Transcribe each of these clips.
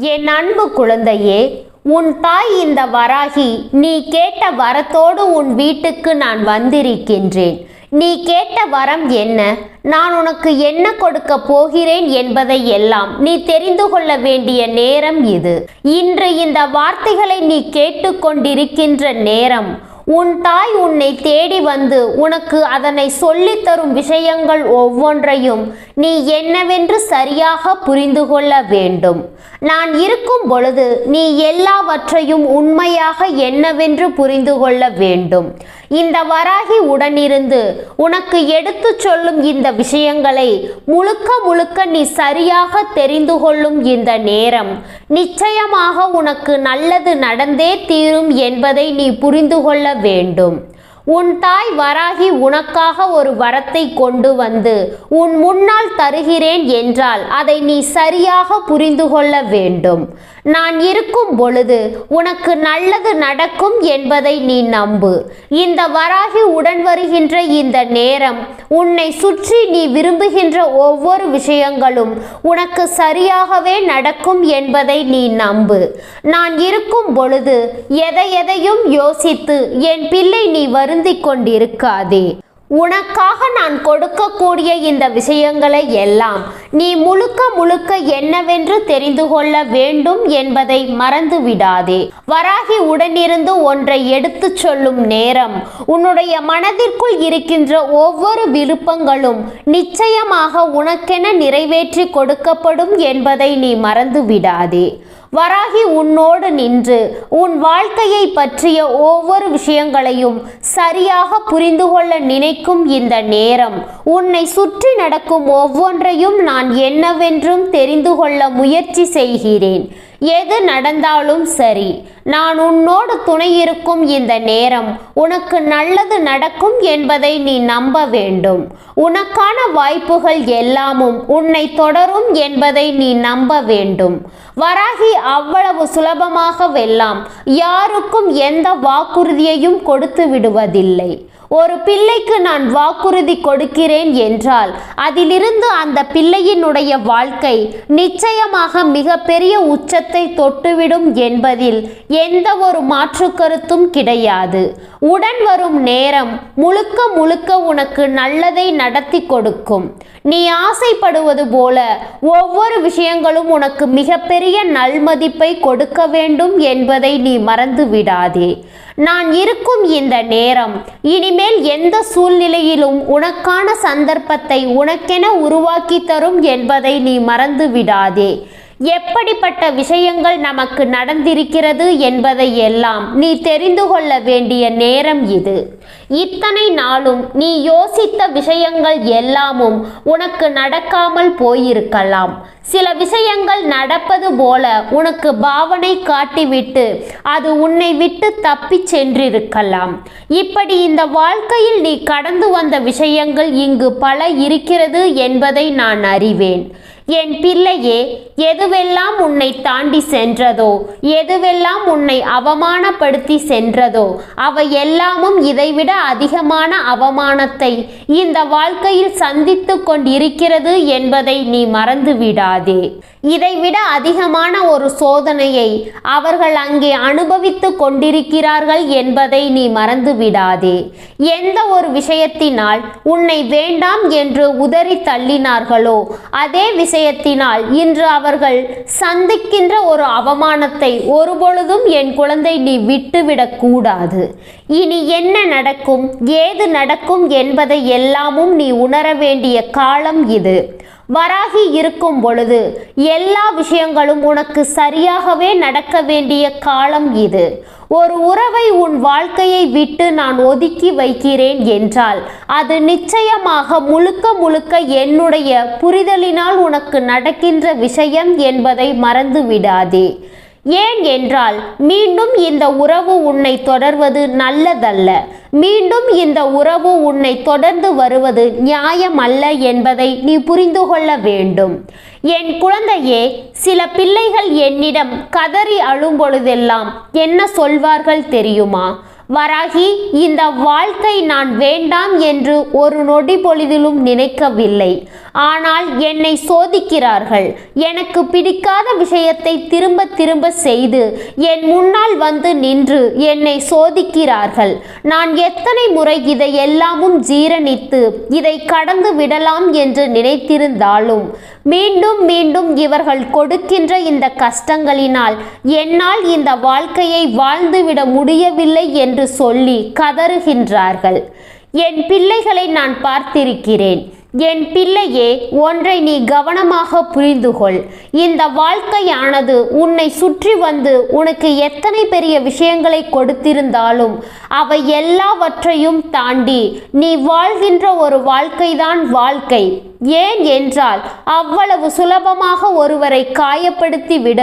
என் அன்பு குழந்தையே உன் தாய் இந்த வராகி நீ கேட்ட வரத்தோடு உன் வீட்டுக்கு நான் வந்திருக்கின்றேன். நீ கேட்ட வரம் என்ன? நான் உனக்கு என்ன கொடுக்க போகிறேன் என்பதை எல்லாம் நீ தெரிந்து கொள்ள வேண்டிய நேரம் இது. இன்று இந்த வார்த்தைகளை நீ கேட்டுக்கொண்டிருக்கின்ற நேரம் உன் தாய் உன்னை தேடி வந்து உனக்கு அதனை சொல்லித் தரும் விஷயங்கள் ஒவ்வொன்றையும் நீ என்னவென்று சரியாக புரிந்து கொள்ள வேண்டும். நான் இருக்கும் பொழுது நீ எல்லாவற்றையும் உண்மையாக என்னவென்று புரிந்து கொள்ள வேண்டும். இந்த வராகி உடனிருந்து உனக்கு எடுத்துச் சொல்லும் இந்த விஷயங்களை முழுக்க முழுக்க நீ சரியாக தெரிந்து கொள்ளும் இந்த நேரம் நிச்சயமாக உனக்கு நல்லது நடந்தே தீரும் என்பதை நீ புரிந்து கொள்ள வேண்டும். உன் தாய் வராகி உனக்காக ஒரு வரத்தை கொண்டு வந்து உன் முன்னால் தருகிறேன் என்றால் அதை நீ சரியாக புரிந்து கொள்ள வேண்டும். நான் இருக்கும் பொழுது உனக்கு நல்லது நடக்கும் என்பதை நீ நம்பு. இந்த வராகி உடன் வருகின்ற இந்த நேரம் உன்னை சுற்றி நீ விரும்புகின்ற ஒவ்வொரு விஷயங்களும் உனக்கு சரியாகவே நடக்கும் என்பதை நீ நம்பு. நான் இருக்கும் பொழுது எதை எதையும் யோசித்து என் பிள்ளை நீ வருந்திக் கொண்டிருக்காதே. உனக்காக நான் கொடுக்கக்கூடிய இந்த விஷயங்களை எல்லாம் நீ முழுக்க முழுக்க என்னவென்று தெரிந்து கொள்ள வேண்டும் என்பதை மறந்து விடாதே. வராகி உடனிருந்து ஒன்றை எடுத்துச் சொல்லும் நேரம் உன்னுடைய மனதிற்குள் இருக்கின்ற ஒவ்வொரு விருப்பங்களும் நிச்சயமாக உனக்கென நிறைவேற்றி கொடுக்கப்படும் என்பதை நீ மறந்து விடாதே. வராகி உன்னோடு நின்று உன் வாழ்க்கையை பற்றிய ஒவ்வொரு விஷயங்களையும் சரியாக புரிந்து கொள்ள நினைக்கும் இந்த நேரம். உன்னை சுற்றி நடக்கும் ஒவ்வொன்றையும் நான் என்னவென்றும் தெரிந்து கொள்ள முயற்சி செய்கிறேன். எது நடந்தாலும் சரி. நான் உன்னோடு துணை இருக்கும் இந்த நேரம் உனக்கு நல்லது நடக்கும் என்பதை நீ நம்ப வேண்டும். உனக்கான வாய்ப்புகள் எல்லாமும் உன்னை தொடரும் என்பதை நீ நம்ப வேண்டும். வராகி அவ்வளவு சுலபமாக வெல்லாம். யாருக்கும் எந்த வாக்குறுதியையும் கொடுத்து விடுவதில்லை. ஒரு பிள்ளைக்கு நான் வாக்குறுதி கொடுக்கிறேன் என்றால் அதிலிருந்து அந்த பிள்ளையினுடைய வாழ்க்கை நிச்சயமாக மிகப்பெரிய உச்சத்தை தொட்டுவிடும் என்பதில் எந்த ஒரு மாற்று கருத்தும் கிடையாது. உடன் வரும் நேரம் முழுக்க முழுக்க உனக்கு நல்லதை நடத்தி கொடுக்கும். நீ ஆசைப்படுவது போல ஒவ்வொரு விஷயங்களும் உனக்கு மிகப்பெரிய நல்மதிப்பை கொடுக்க வேண்டும் என்பதை நீ மறந்து விடாதே நான் இருக்கும் இந்த நேரம். இனிமேல் எந்த சூழ்நிலையிலும் உனக்கான சந்தர்ப்பத்தை உனக்கென உருவாக்கி தரும் என்பதை நீ மறந்து விடாதே எப்படிப்பட்ட விஷயங்கள் நமக்கு நடந்திருக்கிறது என்பதை எல்லாம் நீ தெரிந்து கொள்ள வேண்டிய நேரம் இது. இத்தனை நாளும் நீ யோசித்த விஷயங்கள் எல்லாமும் உனக்கு நடக்காமல் போயிருக்கலாம். சில விஷயங்கள் நடப்பது போல உனக்கு பாவனை காட்டிவிட்டு அது உன்னை விட்டு தப்பிச் சென்றிருக்கலாம். இப்படி இந்த வாழ்க்கையில் நீ கடந்து வந்த விஷயங்கள் இங்கு பல இருக்கிறது என்பதை நான் அறிவேன். என் பிள்ளையே எதுவெல்லாம் உன்னை தாண்டி சென்றதோ எதுவெல்லாம் உன்னை அவமானப்படுத்தி சென்றதோ அவை எல்லாமும் இதைவிட அதிகமான அவமானத்தை இந்த வாழ்க்கையில் சந்தித்து கொண்டிருக்கிறது என்பதை நீ மறந்து விடாதே இதைவிட அதிகமான ஒரு சோதனையை அவர்கள் அங்கே அனுபவித்து கொண்டிருக்கிறார்கள் என்பதை நீ மறந்து விடாதே எந்த ஒரு விஷயத்தினால் உன்னை வேண்டாம் என்று உதறி தள்ளினார்களோ அதே விஷயத்தினால் இன்று அவர்கள் சந்திக்கின்ற ஒரு அவமானத்தை ஒருபொழுதும் என் குழந்தை நீ விட்டுவிடக்கூடாது இனி என்ன நடக்கும் ஏது நடக்கும் என்பதை எல்லாமும் நீ உணர வேண்டிய காலம் இது. வராகி இருக்கும் பொழுது எல்லா விஷயங்களும் உனக்கு சரியாகவே நடக்க வேண்டிய காலம் இது. ஒரு உறவை உன் வாழ்க்கையை விட்டு நான் ஒதுக்கி வைக்கிறேன் என்றால் அது நிச்சயமாக முழுக்க முழுக்க என்னுடைய புரிதலினால் உனக்கு நடக்கின்ற விஷயம் என்பதை மறந்து விடாதே. ஏன் என்றால் மீண்டும் இந்த உறவு உன்னை தொடர்வது நல்லதல்ல. மீண்டும் இந்த உறவு உன்னை தொடர்ந்து வருவது நியாயம் அல்ல என்பதை நீ புரிந்து கொள்ள வேண்டும். என் குழந்தையே சில பிள்ளைகள் என்னிடம் கதறி அழும் பொழுதெல்லாம் என்ன சொல்வார்கள் தெரியுமா? வராகி இந்த வாழ்க்கை நான் வேண்டாம் என்று ஒரு நொடி பொழுதிலும் நினைக்கவில்லை. ஆனால் என்னை சோதிக்கிறார்கள். எனக்கு பிடிக்காத விஷயத்தை திரும்ப திரும்ப செய்து என் முன்னால் வந்து நின்று என்னை சோதிக்கிறார்கள். நான் எத்தனை முறை இதை எல்லாமும் ஜீரணித்து இதை கடந்து விடலாம் என்று நினைத்திருந்தாலும் மீண்டும் மீண்டும் இவர்கள் கொடுக்கின்ற இந்த கஷ்டங்களினால் என்னால் இந்த வாழ்க்கையை வாழ்ந்துவிட முடியவில்லை என்று சொல்லி கதறுகின்றார்கள். என் பிள்ளைகளை நான் பார்த்திருக்கிறேன். என் பிள்ளையே ஒன்றை நீ கவனமாக புரிந்து கொள் இந்த வாழ்க்கையானது உன்னை சுற்றி வந்து உனக்கு எத்தனை பெரிய விஷயங்களை கொடுத்திருந்தாலும் அவை எல்லாவற்றையும் தாண்டி நீ வாழ்கின்ற ஒரு வாழ்க்கைதான் வாழ்க்கை. ஏன் என்றால் அவ்வளவு சுலபமாக ஒருவரை காயப்படுத்தி விட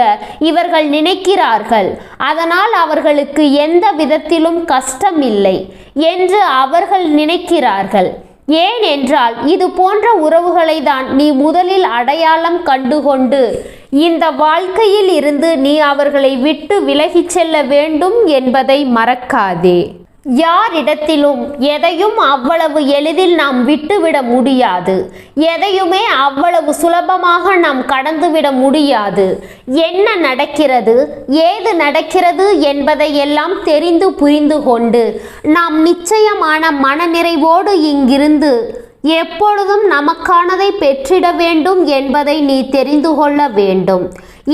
இவர்கள் நினைக்கிறார்கள். அதனால் அவர்களுக்கு எந்த விதத்திலும் கஷ்டம் இல்லை என்று அவர்கள் நினைக்கிறார்கள். ஏன் என்றால் இது போன்ற உறவுகளை தான் நீ முதலில் அடையாளம் கண்டுகொண்டு இந்த வாழ்க்கையில் இருந்து நீ அவர்களை விட்டு விலகிச் செல்ல வேண்டும் என்பதை மறக்காதே. யாரிடத்திலும் எதையும் அவ்வளவு எளிதில் நாம் விட்டுவிட முடியாது. எதையுமே அவ்வளவு சுலபமாக நாம் கடந்துவிட முடியாது. என்ன நடக்கிறது? ஏது நடக்கிறது என்பதை எல்லாம் தெரிந்து புரிந்து கொண்டு நாம் நிச்சயமான மனநிறைவோடு இங்கிருந்து எப்பொழுதும் நமக்கானதை பெற்றிட வேண்டும் என்பதை நீ தெரிந்து கொள்ள வேண்டும்.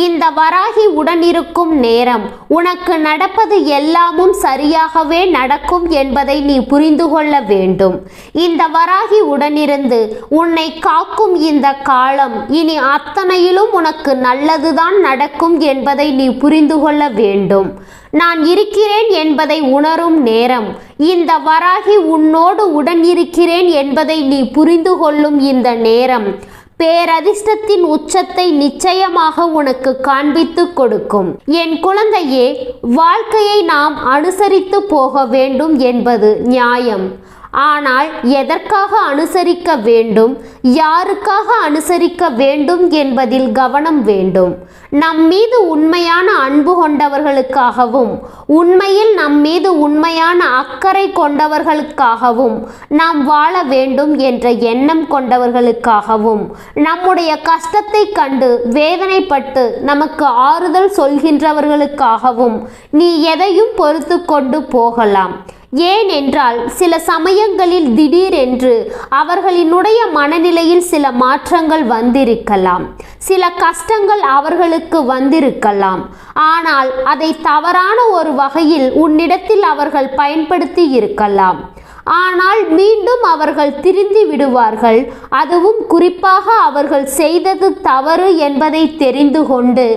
இந்த வராகி உடனிருக்கும் நேரம் உனக்கு நடப்பது எல்லாமும் சரியாகவே நடக்கும் என்பதை நீ புரிந்து கொள்ள வேண்டும். இந்த வராகி உடனிருந்து உன்னை காக்கும் இந்த காலம் இனி அத்தனையிலும் உனக்கு நல்லதுதான் நடக்கும் என்பதை நீ புரிந்து கொள்ள வேண்டும். நான் இருக்கிறேன் என்பதை உணரும் நேரம். இந்த வராகி உன்னோடு உடன் இருக்கிறேன் என்பதை நீ புரிந்து கொள்ளும் இந்த நேரம். பேரதிர்ஷ்டத்தின் உச்சத்தை நிச்சயமாக உனக்கு காண்பித்து கொடுக்கும். என் குழந்தையே வாழ்க்கையை நாம் அனுசரித்து போக வேண்டும் என்பது நியாயம். ஆனால் எதற்காக அனுசரிக்க வேண்டும்? யாருக்காக அனுசரிக்க வேண்டும் என்பதில் கவனம் வேண்டும். நம் மீது உண்மையான அன்பு கொண்டவர்களுக்காகவும் உண்மையில் நம் மீது உண்மையான அக்கறை கொண்டவர்களுக்காகவும் நாம் வாழ வேண்டும் என்ற எண்ணம் கொண்டவர்களுக்காகவும் நம்முடைய கஷ்டத்தை கண்டு வேதனைப்பட்டு நமக்கு ஆறுதல் சொல்கின்றவர்களுக்காகவும் நீ எதையும் பொறுத்து கொண்டு போகலாம். ஏனென்றால் சில சமயங்களில் திடீரென்று அவர்களினுடைய மனநிலையில் சில மாற்றங்கள் வந்திருக்கலாம். சில கஷ்டங்கள் அவர்களுக்கு வந்திருக்கலாம். ஆனால் அதை தவறான ஒரு வகையில் உன்னிடத்தில் அவர்கள் பயன்படுத்தி இருக்கலாம். ஆனால் மீண்டும் அவர்கள் திருந்தி விடுவார்கள். அதுவும் குறிப்பாக அவர்கள் செய்தது தவறு என்பதை தெரிந்து கொண்டு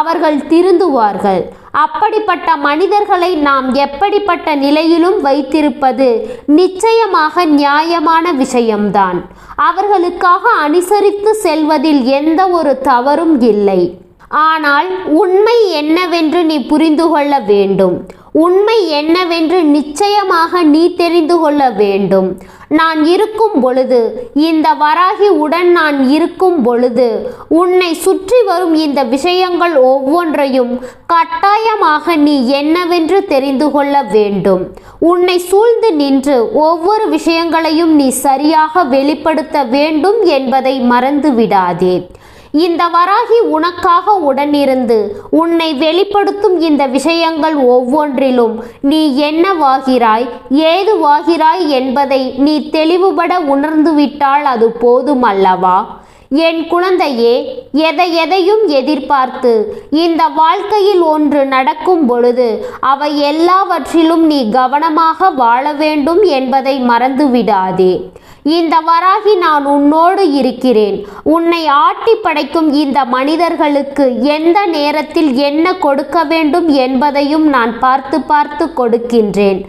அவர்கள் திருந்துவார்கள். அப்படிப்பட்ட மனிதர்களை நாம் எப்படிப்பட்ட நிலையிலும் வைத்திருப்பது நிச்சயமாக நியாயமான விஷயம்தான். அவர்களுக்காக அனுசரித்து செல்வதில் எந்த ஒரு தவறும் இல்லை. ஆனால் உண்மை என்னவென்று நீ புரிந்து கொள்ள வேண்டும். உண்மை என்னவென்று நிச்சயமாக நீ தெரிந்து கொள்ள வேண்டும். நான் இருக்கும் பொழுது இந்த வராகி உடன் நான் இருக்கும் பொழுது உன்னை சுற்றி வரும் இந்த விஷயங்கள் ஒவ்வொன்றையும் கட்டாயமாக நீ என்னவென்று தெரிந்து கொள்ள வேண்டும். உன்னை சூழ்ந்து நின்று ஒவ்வொரு விஷயங்களையும் நீ சரியாக வெளிப்படுத்த வேண்டும் என்பதை மறந்து விடாதே இந்த வராகி உனக்காக உடனிருந்து உன்னை வெளிப்படுத்தும் இந்த விஷயங்கள் ஒவ்வொன்றிலும் நீ என்னவாகிறாய் ஏதுவாகிறாய் என்பதை நீ தெளிவுபட உணர்ந்துவிட்டால் அது போதும் அல்லவா என் குழந்தையே எதை எதையும் எதிர்பார்த்து இந்த வாழ்க்கையில் ஒன்று நடக்கும் பொழுது அவை எல்லாவற்றிலும் நீ கவனமாக வாழ வேண்டும் என்பதை மறந்துவிடாதே. இந்த வராகி நான் உன்னோடு இருக்கிறேன். உன்னை ஆட்டி படைக்கும் இந்த மனிதர்களுக்கு எந்த நேரத்தில் என்ன கொடுக்க வேண்டும் என்பதையும் நான் பார்த்து பார்த்து கொடுக்கின்றேன்.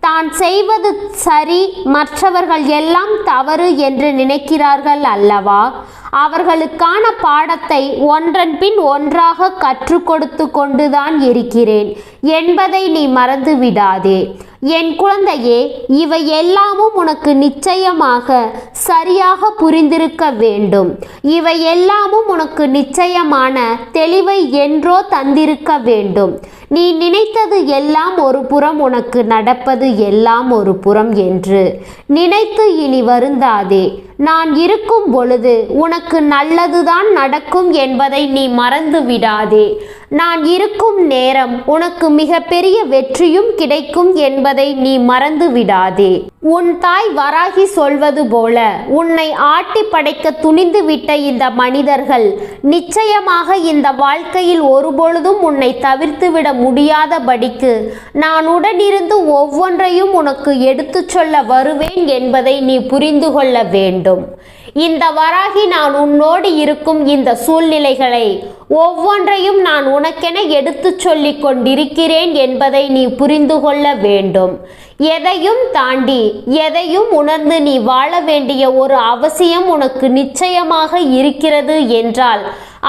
தான் செய்வது சரி மற்றவர்கள் எல்லாம் தவறு என்று நினைக்கிறார்கள் அல்லவா? அவர்களுக்கான பாடத்தை ஒன்றன் பின் ஒன்றாக கற்றுக் கொடுத்து கொண்டுதான் இருக்கிறேன். என்பதை நீ மறந்து விடாதே. என் குழந்தையே இவை எல்லாமும் உனக்கு நிச்சயமாக சரியாக புரிந்திருக்க வேண்டும். இவை எல்லாமும் உனக்கு நிச்சயமான தெளிவை என்றோ தந்திருக்க வேண்டும். நீ நினைத்தது எல்லாம் ஒரு புறம் உனக்கு நடப்பது எல்லாம் ஒரு புறம் என்று நினைத்து இனி வருந்தாதே. நான் இருக்கும் பொழுது உனக்கு நல்லதுதான் நடக்கும் என்பதை நீ மறந்து விடாதே நான் இருக்கும் நேரம் உனக்கு மிகப்பெரிய வெற்றியும் கிடைக்கும் என்பதை நீ மறந்து விடாதே உன் தாய் வராகி சொல்வது போல உன்னை ஆட்டி படைக்க துணிந்து விட்ட இந்த மனிதர்கள் நிச்சயமாக இந்த வாழ்க்கையில் ஒருபொழுதும் உன்னை தவிர்த்துவிட முடியாதபடிக்கு நான் உடனிருந்து ஒவ்வொன்றையும் உனக்கு எடுத்துச் சொல்ல வருவேன் என்பதை நீ புரிந்து கொள்ள வேண்டும். இந்த வராகி நான் உன்னோடு இருக்கும் இந்த சூழ்நிலைகளை ஒவ்வொன்றையும் நான் உனக்கென எடுத்துச் சொல்லிக் கொண்டிருக்கிறேன் என்பதை நீ புரிந்து கொள்ள வேண்டும். எதையும் தாண்டி எதையும் உணர்ந்து நீ வாழ வேண்டிய ஒரு அவசியம் உனக்கு நிச்சயமாக இருக்கிறது என்றால்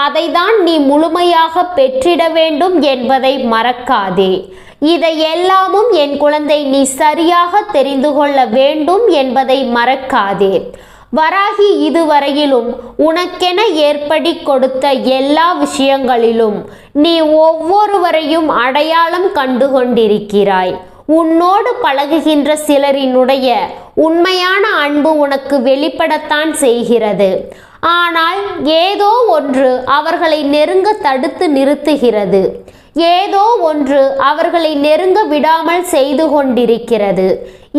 அதைதான் நீ முழுமையாக பெற்றிட வேண்டும் என்பதை மறக்காதே. இதை எல்லாமும் என் குழந்தை நீ சரியாக தெரிந்து கொள்ள வேண்டும் என்பதை மறக்காதே. வராகி இதுவரையிலும் உனக்கென ஏற்படி கொடுத்த எல்லா விஷயங்களிலும் நீ ஒவ்வொருவரையும் அடையாளம் கண்டு கொண்டிருக்கிறாய் உன்னோடு பழகுகின்ற சிலரினுடைய உண்மையான அன்பு உனக்கு வெளிப்படத்தான் செய்கிறது. ஆனால் ஏதோ ஒன்று அவர்களை நெருங்க தடுத்து நிறுத்துகிறது. ஏதோ ஒன்று அவர்களை நெருங்க விடாமல் செய்து கொண்டிருக்கிறது.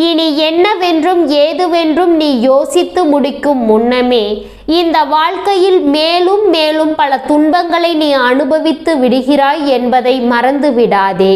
இனி என்னவென்றும் ஏதுவென்றும் நீ யோசித்து முடிக்கும் முன்னமே இந்த வாழ்க்கையில் மேலும் மேலும் பல துன்பங்களை நீ அனுபவித்து விடுகிறாய் என்பதை மறந்து விடாதே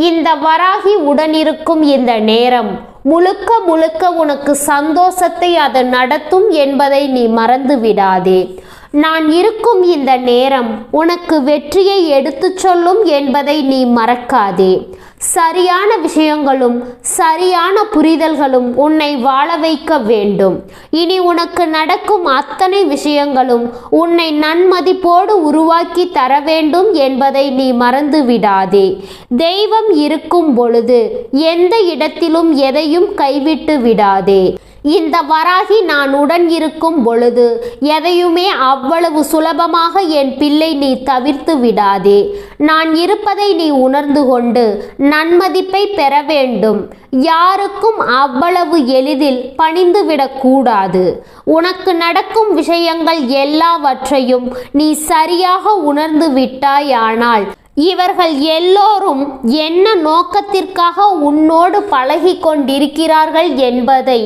இந்த வராகி உடனிருக்கும் இந்த நேரம் முழுக்க முழுக்க உனக்கு சந்தோஷத்தை அது நடத்தும் என்பதை நீ மறந்து விடாதே நான் இருக்கும் இந்த நேரம் உனக்கு வெற்றியை எடுத்துச் சொல்லும் என்பதை நீ மறக்காதே. சரியான விஷயங்களும் சரியான புரிதல்களும் உன்னை வாழ வைக்க வேண்டும். இனி உனக்கு நடக்கும் அத்தனை விஷயங்களும் உன்னை நன்மதிப்போடு உருவாக்கி தர வேண்டும் என்பதை நீ மறந்து விடாதே. தெய்வம் இருக்கும் பொழுது எந்த இடத்திலும் எதையும் கைவிட்டு விடாதே. இந்த வராகி நான் உடன் இருக்கும் பொழுது எதையுமே அவ்வளவு சுலபமாக என் பிள்ளை நீ தவிர்த்து விடாதே. நான் இருப்பதை நீ உணர்ந்து கொண்டு நன்மதிப்பை பெற வேண்டும். யாருக்கும் அவ்வளவு எளிதில் பணிந்துவிடக்கூடாது உனக்கு நடக்கும் விஷயங்கள் எல்லாவற்றையும் நீ சரியாக உணர்ந்து விட்டாயானால் இவர்கள் எல்லோரும் என்ன நோக்கத்திற்காக உன்னோடு பழகி கொண்டிருக்கிறார்கள் என்பதை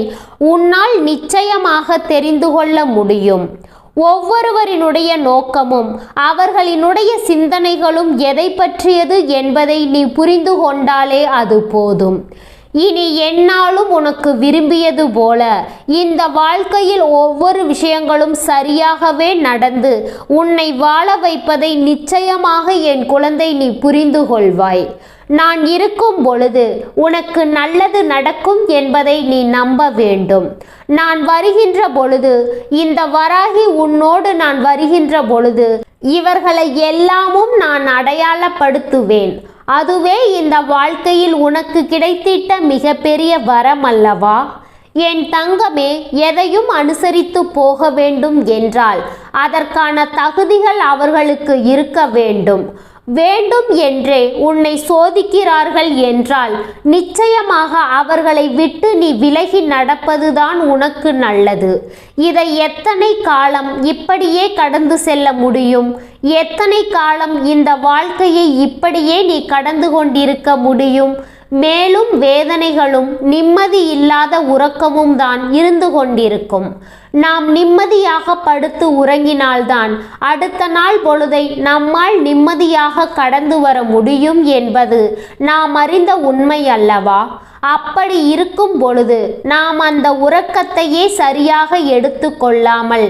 உன்னால் நிச்சயமாக தெரிந்து கொள்ள முடியும். ஒவ்வொருவரினுடைய நோக்கமும் அவர்களினுடைய சிந்தனைகளும் எதை பற்றியது என்பதை நீ புரிந்து கொண்டாலே அது போதும். இனி என்னாலும் உனக்கு விரும்பியது போல. இந்த வாழ்க்கையில் ஒவ்வொரு விஷயங்களும் சரியாகவே நடந்து உன்னை வாழ வைப்பதை நிச்சயமாக என் குழந்தை நீ புரிந்து கொள்வாய். நான் இருக்கும் பொழுது உனக்கு நல்லது நடக்கும் என்பதை நீ நம்ப வேண்டும். நான் வருகின்ற பொழுது இந்த வராகி உன்னோடு நான் வருகின்ற பொழுது இவர்களை எல்லாமும் நான் அடையாளப்படுத்துவேன். அதுவே இந்த வாழ்க்கையில் உனக்கு கிடைத்திட்ட மிகப்பெரிய வரம் அல்லவா என் தங்கமே எதையும் அனுசரித்து போக வேண்டும் என்றால் அதற்கான தகுதிகள் அவர்களுக்கு இருக்க வேண்டும். வேண்டும் என்றே உன்னை சோதிக்கிறார்கள் என்றால் நிச்சயமாக அவர்களை விட்டு நீ விலகி நடப்பதுதான் உனக்கு நல்லது. இதை எத்தனை காலம் இப்படியே கடந்து செல்ல முடியும்? எத்தனை காலம் இந்த வாழ்க்கையை இப்படியே நீ கடந்து கொண்டிருக்க முடியும்? மேலும் வேதனைகளும் நிம்மதி இல்லாத உறக்கமும் தான் இருந்து கொண்டிருக்கும். நாம் நிம்மதியாக படுத்து உறங்கினால்தான் அடுத்த நாள் பொழுதை நம்மால் நிம்மதியாக கடந்து வர முடியும் என்பது நாம் அறிந்த உண்மை அல்லவா? அப்படி இருக்கும் பொழுது நாம் அந்த உறக்கத்தையே சரியாக எடுத்துக்கொள்ளாமல்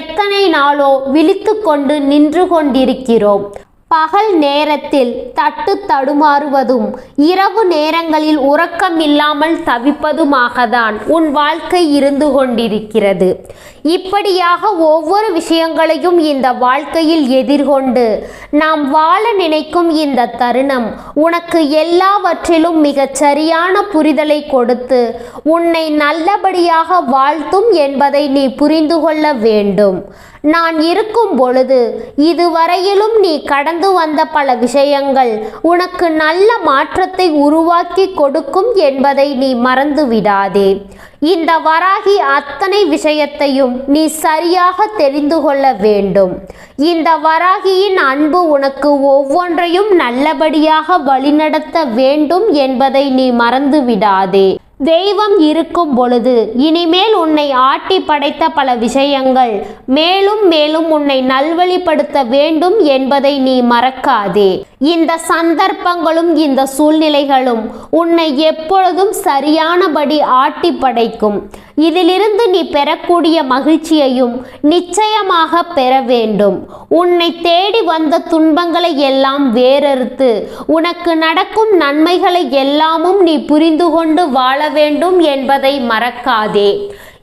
எத்தனை நாளோ விழித்து கொண்டு நின்று கொண்டிருக்கிறோம். பகல் நேரத்தில் தட்டு தடுமாறுவதும் இரவு நேரங்களில் உறக்கம் இல்லாமல் தவிப்பதுமாகத்தான் உன் வாழ்க்கை இருந்து கொண்டிருக்கிறது. இப்படியாக ஒவ்வொரு விஷயங்களையும் இந்த வாழ்க்கையில் எதிர்கொண்டு நாம் வாழ நினைக்கும் இந்த தருணம் உனக்கு எல்லாவற்றிலும் மிகச் சரியான புரிதலை கொடுத்து உன்னை நல்லபடியாக வாழ்த்தும் என்பதை நீ புரிந்து கொள்ள வேண்டும். நான் இருக்கும் பொழுது இதுவரையிலும் நீ கடந்து வந்த பல விஷயங்கள் உனக்கு நல்ல மாற்றத்தை உருவாக்கி கொடுக்கும் என்பதை நீ மறந்து விடாதே. இந்த வராகி அத்தனை விஷயத்தையும் நீ சரியாக தெரிந்து கொள்ள வேண்டும். இந்த வராகியின் அன்பு உனக்கு ஒவ்வொன்றையும் நல்லபடியாக வழிநடத்த வேண்டும் என்பதை நீ மறந்து விடாதே. தெய்வம் இருக்கும் பொழுது இனிமேல் உன்னை ஆட்டி படைத்த பல விஷயங்கள் மேலும் மேலும் உன்னை நல்வழிப்படுத்த வேண்டும் என்பதை நீ மறக்காதே. இந்த சந்தர்ப்பங்களும் இந்த சூழ்நிலைகளும் உன்னை எப்பொழுதும் சரியானபடி ஆட்டி படைக்கும். இதிலிருந்து நீ பெறக்கூடிய மகிழ்ச்சியையும் நிச்சயமாக பெற வேண்டும். உன்னை தேடி வந்த துன்பங்களை எல்லாம் வேறறுத்து உனக்கு நடக்கும் நன்மைகளை எல்லாமும் நீ புரிந்து கொண்டு வாழ வேண்டும் என்பதை மறக்காதே.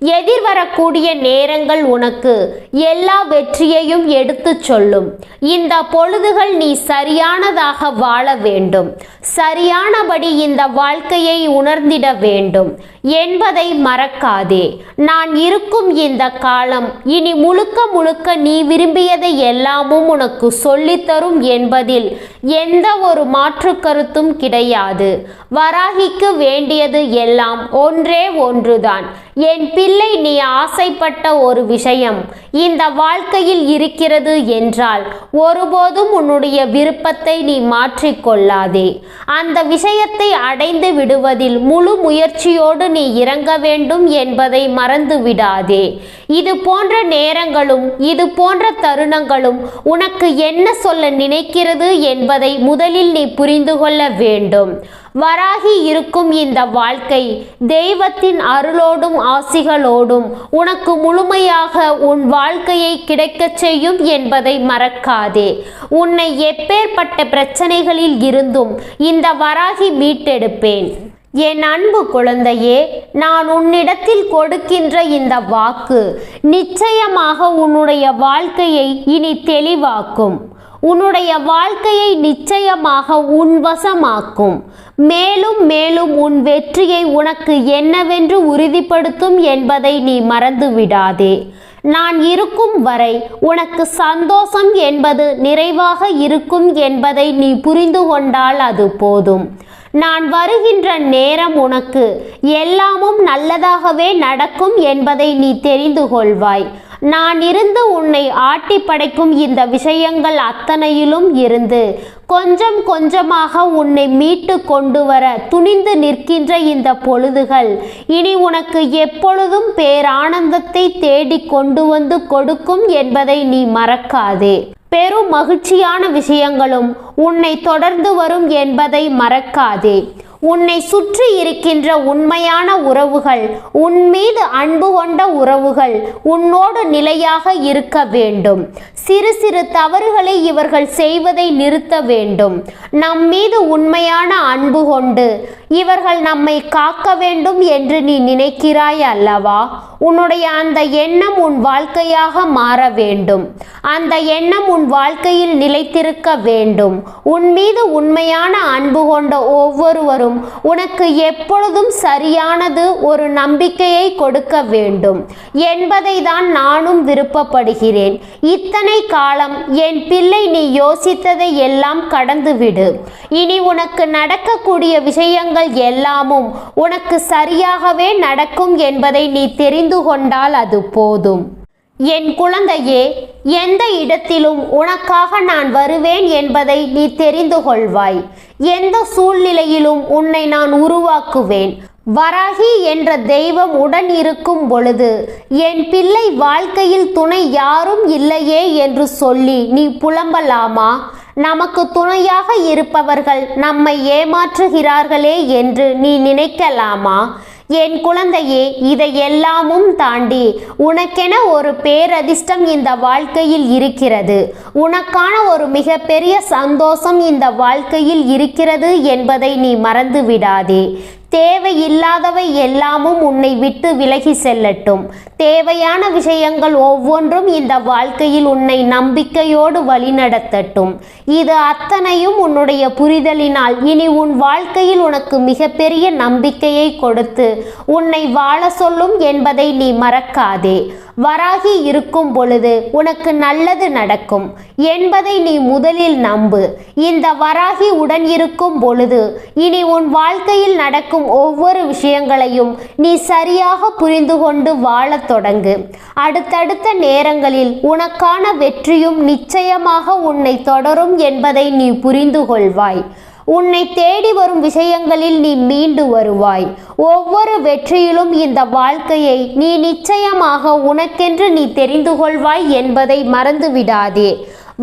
எதிர்வரக்கூடிய நேரங்கள் உனக்கு. எல்லா வெற்றியையும் எடுத்துச் சொல்லும். இந்த பொழுதுகள் நீ சரியானதாக வாழ வேண்டும். சரியானபடி இந்த வாழ்க்கையை உணர்ந்திட வேண்டும். என்பதை மறக்காதே. நான் இருக்கும் இந்த காலம் இனி முழுக்க முழுக்க நீ விரும்பியதை எல்லாமும் உனக்கு சொல்லித்தரும் என்பதில் எந்த ஒரு மாற்று கருத்தும் கிடையாது. வராகிக்கு வேண்டியது எல்லாம் ஒன்றே ஒன்றுதான். என் இல்லை நீ ஆசைப்பட்ட ஒரு விஷயம். இந்த வாழ்க்கையில் இருக்கிறது என்றால் ஒருபோதும் உன்னுடைய விருப்பத்தை நீ மாற்றிக்கொள்ளாதே. அந்த விஷயத்தை அடைந்து விடுவதில் முழு முயற்சியோடு நீ இறங்க வேண்டும் என்பதை மறந்து விடாதே இது போன்ற நேரங்களும் இது போன்ற தருணங்களும் உனக்கு என்ன சொல்ல நினைக்கிறது என்பதை முதலில் நீ புரிந்து கொள்ள வேண்டும். வராகி இருக்கும் இந்த வாழ்க்கை தெய்வத்தின் அருளோடும் ஆசிகளோடும் உனக்கு முழுமையாக உன் வாழ்க்கையை கிடைக்கச் செய்யும் என்பதை மறக்காதே. உன்னை எப்பேற்பட்ட பிரச்சனைகளில் இருந்தும் இந்த வராகி மீட்டெடுப்பேன். என் அன்பு குழந்தையே நான் உன்னிடத்தில் கொடுக்கின்ற இந்த வாக்கு நிச்சயமாக உன்னுடைய வாழ்க்கையை இனி தெளிவாக்கும். உன்னுடைய வாழ்க்கையை நிச்சயமாக உன் வசமாக்கும். மேலும் மேலும் உன் வெற்றியை உனக்கு என்னவென்று உறுதிப்படுத்தும் என்பதை நீ மறந்து விடாதே நான் இருக்கும் வரை உனக்கு சந்தோஷம் என்பது நிறைவாக இருக்கும் என்பதை நீ புரிந்து கொண்டால் அது போதும். நான் வருகின்ற நேரம் உனக்கு எல்லாமும் நல்லதாகவே நடக்கும் என்பதை நீ தெரிந்து கொள்வாய். நான் இருந்து உன்னை ஆட்டி படைக்கும் இந்த விஷயங்கள் அத்தனையிலும் இருந்து கொஞ்சம் கொஞ்சமாக உன்னை மீட்டு கொண்டு வர துணிந்து நிற்கின்ற இந்த பொழுதுகள் இனி உனக்கு எப்பொழுதும் பேரானந்தத்தை தேடி கொண்டு வந்து கொடுக்கும் என்பதை நீ மறக்காதே. பெரும் மகிழ்ச்சியான விஷயங்களும் உன்னை தொடர்ந்து வரும் என்பதை மறக்காதே. உன்னை சுற்றி இருக்கின்ற உண்மையான உறவுகள் உன் மீது அன்பு கொண்ட உறவுகள் உன்னோடு நிலையாக இருக்க வேண்டும். சிறு சிறு தவறுகளை இவர்கள் செய்வதை நிறுத்த வேண்டும். நம் மீது உண்மையான அன்பு கொண்டு இவர்கள் நம்மை காக்க வேண்டும் என்று நீ நினைக்கிறாய் அல்லவா? உன்னுடைய அந்த எண்ணம் உன் வாழ்க்கையாக மாற வேண்டும். அந்த எண்ணம் உன் வாழ்க்கையில் நிலைத்திருக்க வேண்டும். உன் மீது உண்மையான அன்பு கொண்ட ஒவ்வொருவரும் உனக்கு எப்பொழுதும் சரியானது ஒரு நம்பிக்கையை கொடுக்க வேண்டும். என்பதை தான் நானும் விருப்பப்படுகிறேன். இத்தனை காலம் என் பிள்ளை நீ யோசித்ததை எல்லாம் கடந்துவிடு. இனி உனக்கு நடக்கக்கூடிய விஷயங்கள் எல்லாமும் உனக்கு சரியாகவே நடக்கும் என்பதை நீ தெரிந்து கொண்டால் அது போதும். என் குழந்தையே எந்த இடத்திலும் உனக்காக நான் வருவேன் என்பதை நீ தெரிந்து கொள்வாய். எந்த சூழ்நிலையிலும் உன்னை நான் உருவாக்குவேன். வராகி என்ற தெய்வம் உடன் இருக்கும் பொழுது என் பிள்ளை வாழ்க்கையில் துணை யாரும் இல்லையே என்று சொல்லி நீ புலம்பலாமா? நமக்கு துணையாக இருப்பவர்கள் நம்மை ஏமாற்றுகிறார்களே என்று நீ நினைக்கலாமா? என் குழந்தையே இதை எல்லாமும் தாண்டி உனக்கென ஒரு பேரதிர்ஷ்டம் இந்த வாழ்க்கையில் இருக்கிறது. உனக்கான ஒரு மிகப்பெரிய சந்தோஷம் இந்த வாழ்க்கையில் இருக்கிறது என்பதை நீ மறந்து விடாதே தேவையில்லாதவை எல்லாமும் உன்னை விட்டு விலகி செல்லட்டும். தேவையான விஷயங்கள் ஒவ்வொன்றும் இந்த வாழ்க்கையில் உன்னை நம்பிக்கையோடு வழிநடத்தட்டும். இது அத்தனையும் உன்னுடைய புரிதலினால் இனி உன் வாழ்க்கையில் உனக்கு மிகப்பெரிய நம்பிக்கையை கொடுத்து உன்னை வாழ சொல்லும் என்பதை நீ மறக்காதே. வராகி இருக்கும் பொழுது உனக்கு நல்லது நடக்கும். என்பதை நீ முதலில் நம்பு. இந்த வராகி உடன் இருக்கும் பொழுது இனி உன் வாழ்க்கையில் நடக்கும் ஒவ்வொரு விஷயங்களையும் நீ சரியாக புரிந்து கொண்டு வாழத் தொடங்கு. அடுத்தடுத்த நேரங்களில் உனக்கான வெற்றியும் நிச்சயமாக உன்னை தொடரும் என்பதை நீ புரிந்து கொள்வாய். உன்னை தேடி வரும் விஷயங்களில் நீ மீண்டு வருவாய். ஒவ்வொரு வெற்றியிலும் இந்த வாழ்க்கையை நீ நிச்சயமாக உனக்கென்று நீ தெரிந்து கொள்வாய் என்பதை மறந்து விடாதே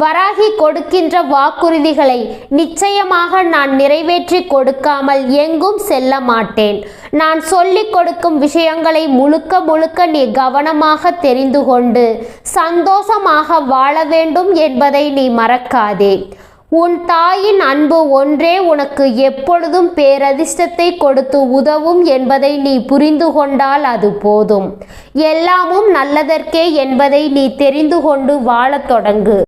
வராகி கொடுக்கின்ற வாக்குறுதிகளை நிச்சயமாக நான் நிறைவேற்றி கொடுக்காமல் எங்கும் செல்ல மாட்டேன். நான் சொல்லிக் கொடுக்கும் விஷயங்களை முழுக்க முழுக்க நீ கவனமாக தெரிந்து கொண்டு சந்தோஷமாக வாழ வேண்டும் என்பதை நீ மறக்காதே. உன் தாயின் அன்பு ஒன்றே உனக்கு எப்பொழுதும் பேரதிர்ஷ்டத்தை கொடுத்து உதவும் என்பதை நீ புரிந்து கொண்டால் அது போதும். எல்லாமும் நல்லதற்கே என்பதை நீ தெரிந்து கொண்டு வாழத் தொடங்கு.